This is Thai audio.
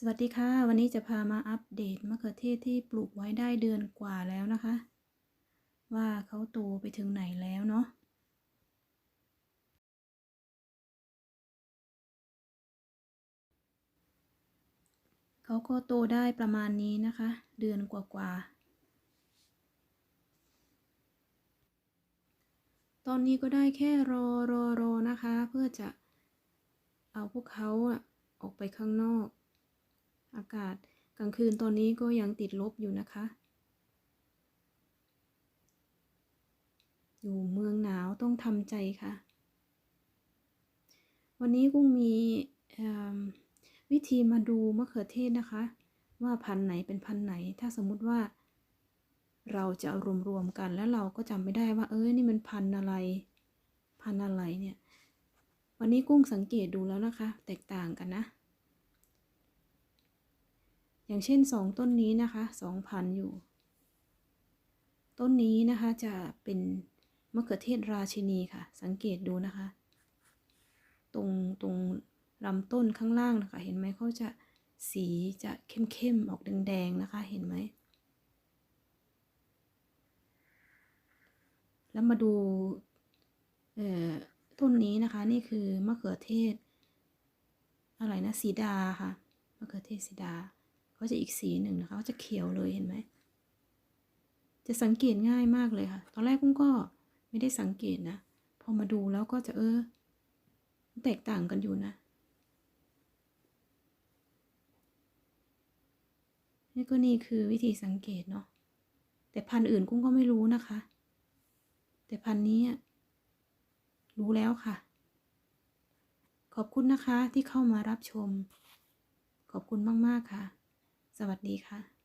สวัสดีค่ะ วันนี้จะพามาอัปเดตมะเขือเทศที่ปลูกไว้ได้เดือนกว่าแล้วนะคะ ว่าเขาโตไปถึงไหนแล้วเนาะเขาก็โตได้ประมาณนี้นะคะ เดือนกว่าๆตอนนี้ก็ได้แค่รอรอรอนะคะ เพื่อจะเอาพวกเขาอะออกไปข้างนอก อากาศกลางคืนตอนนี้ก็ยังติดลบอยู่นะคะ อยู่เมืองหนาวต้องทำใจค่ะ วันนี้กุ้งมีวิธีมาดูมะเขือเทศนะคะ ว่าพันไหนเป็นพันไหน ถ้าสมมุติว่า เราจะเอารวมๆกันแล้วเราก็จำไม่ได้ว่า เอ้ยนี่มันพันอะไร พันอะไรเนี่ย วันนี้กุ้งสังเกตดูแล้วนะคะ แตกต่างกันนะ อย่างเช่นสองต้นนี้นะคะสองพันอยู่ ต้นนี้นะคะจะเป็นมะเขือเทศราชินีค่ะ สังเกตดูนะคะ ตรงตรงลำต้นข้างล่างนะคะ เห็นไหมเขาจะสีจะเข้มๆออกแดงๆนะคะเห็นไหมแล้วมาดูต้นนี้นะคะนี่คือมะเขือเทศ อะไรนะสีดาค่ะมะเขือเทศสีดา เขาจะอีกสีหนึ่งนะคะเขาจะเขียวเลยเห็นไหม จะสังเกตง่ายมากเลยค่ะ ตอนแรกกุ้งก็ไม่ได้สังเกตนะ พอมาดูแล้วก็จะเออ แตกต่างกันอยู่นะ นี่ก็นี่คือวิธีสังเกตเนาะ แต่พันธุ์อื่นกุ้งก็ไม่รู้นะคะ แต่พันธุ์นี้รู้แล้วค่ะ ขอบคุณนะคะที่เข้ามารับชม ขอบคุณมาก ๆ ค่ะ สวัสดีค่ะ